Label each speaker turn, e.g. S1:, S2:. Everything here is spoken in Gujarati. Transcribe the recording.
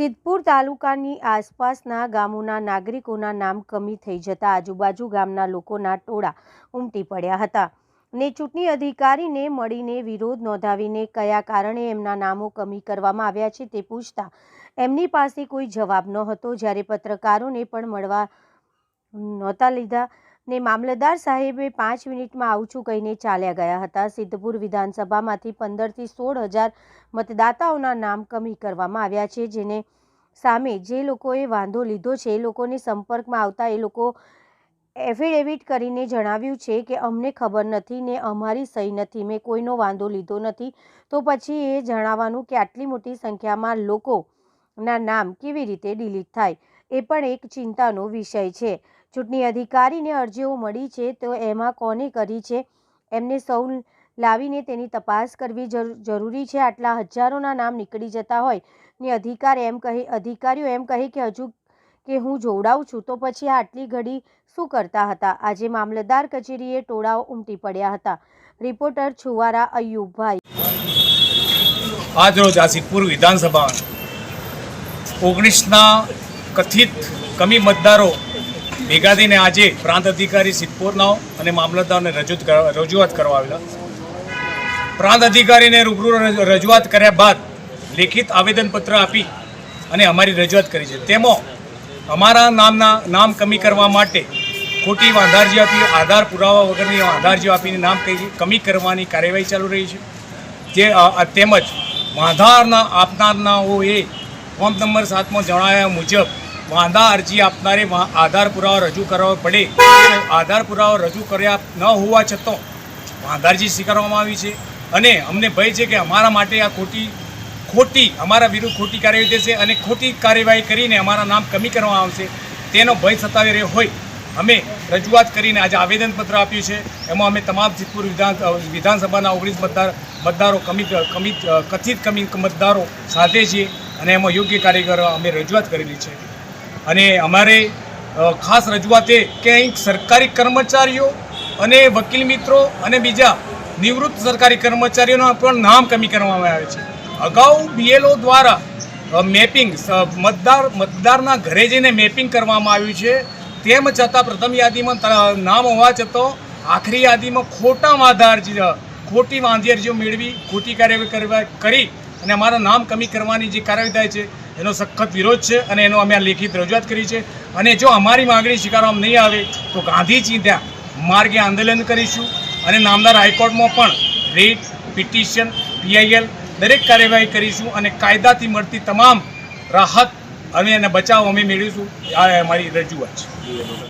S1: સિદ્ધપુર તાલુકાની આસપાસના ગામોના નાગરિકોના નામ કમી થઈ જતા આજુબાજુ ગામના લોકોના ટોળા ઉમટી પડ્યા હતા ને ચૂંટણી અધિકારીને મળીને વિરોધ નોંધાવીને કયા કારણે એમના નામો કમી કરવામાં આવ્યા છે તે પૂછતા એમની પાસે કોઈ જવાબ ન હતો જ્યારે પત્રકારોને પણ મળવા નહોતા લીધા ને મામલતદાર સાહેબે પાંચ મિનિટમાં આવું છું કહીને ચાલ્યા ગયા હતા. સિદ્ધપુર વિધાનસભામાંથી પંદરથી સોળ હજાર મતદાતાઓના નામ કમી કરવામાં આવ્યા છે, જેને સામે જે લોકોએ વાંધો લીધો છે, એ લોકોને સંપર્કમાં આવતા એ લોકો એફિડેવિટ કરીને જણાવ્યું છે કે, અમને ખબર નથી ને અમારી સહી નથી, મેં કોઈનો વાંધો લીધો નથી. તો પછી એ જણાવવાનું કે, આટલી મોટી સંખ્યામાં લોકોના નામ કેવી રીતે ડિલીટ થાય? એ પણ એક ચિંતાનો વિષય છે. ચૂંટણી અધિકારીને અરજીઓ મળી છે તો એમાં કોને કરી છે? એમને સૌ લાવીને તેની તપાસ કરવી જરૂ- જરૂરી છે. આટલા હજારોના નામ નીકળી જતા હોય ને અધિકાર એમ કહે, અધિકારીઓ એમ કહે કે હજુ કે હું જોડાઉં છું, તો પછી આટલી ઘડી શું કરતા હતા? આજે મામલતદાર કચેરીએ ટોળાઓ ઉમટી પડ્યા હતા. રિપોર્ટર છુવારા અયુબભાઈ.
S2: આજરોજ આસિફપુર વિધાનસભા ઓગણીસના કથિત કમી મતદારો ભેગા થઈને આજે પ્રાંત અધિકારી સિદ્ધપુરનાઓ અને મામલતદારને રજૂત રજૂઆત કરવા આવેલા. પ્રાંત અધિકારીને રૂબરૂ રજૂઆત કર્યા બાદ લેખિત આવેદનપત્ર આપી અને અમારી રજૂઆત કરી છે. તેમાં અમારા નામના, નામ કમી કરવા માટે ખોટી આધારજી આપી, આધાર પુરાવા વગરની આધારજી આપીને નામ કમી કરવાની કાર્યવાહી ચાલુ રહી છે. જે તેમજ વાંધારના આપનારનાઓએ ફોર્મ નંબર સાતમાં જણાવ્યા મુજબ વાંધા અરજી આપનારે આધાર પુરાવા રજૂ કરવા પડે. આધાર પુરાવા રજૂ કર્યા ન હોવા છતાં વાંધારજી સ્વીકારવામાં આવી છે. અને અમને ભય છે કે અમારા માટે આ ખોટી ખોટી, અમારા વિરુદ્ધ ખોટી કાર્યવાહી થશે અને ખોટી કાર્યવાહી કરીને અમારા નામ કમી કરવામાં આવશે. તેનો ભય સતાવી રહ્યો હોય. અમે રજૂઆત કરીને આજે આવેદનપત્ર આપ્યું છે. એમાં અમે તમામ સિદ્ધપુર વિધાન વિધાનસભાના ઓગણીસ મતદાર મતદારો કમી કમી કથિત કમી મતદારો સાથે છીએ. અને એમાં યોગ્ય કાર્ય કરવા અમે રજૂઆત કરેલી છે. અને અમારે ખાસ રજૂઆત એ કે અહીં સરકારી કર્મચારીઓ અને વકીલ મિત્રો અને બીજા નિવૃત્ત સરકારી કર્મચારીઓના પણ નામ કમી કરવામાં આવે છે. અગાઉ બીએલઓ દ્વારા મેપિંગ મતદાર, મતદારના ઘરે જઈને મેપિંગ કરવામાં આવ્યું છે. તેમ છતાં પ્રથમ યાદીમાં નામ હોવા છતાં આખરી યાદીમાં ખોટા આધાર ખોટી વાંધિયરજીઓ મેળવી, ખોટી કાર્યવાહી કરવા કરી અને અમારા નામ કમી કરવાની જે કાર્યવાહી થાય છે એનો સખત વિરોધ છે અને એનો અમે આ લેખિત રજૂઆત કરી છે. અને જો અમારી માગણી સ્વીકારવામાં નહીં આવે, તો ગાંધીજી ત્યાં માર્ગે આંદોલન કરીશું અને નામદાર હાઈકોર્ટમાં પણ રીટ, પિટિશન, પીઆઈએલ દરેક કાર્યવાહી કરીશું અને કાયદાથી મળતી તમામ રાહત અને એને બચાવ અમે મેળવીશું. આ અમારી રજૂઆત છે.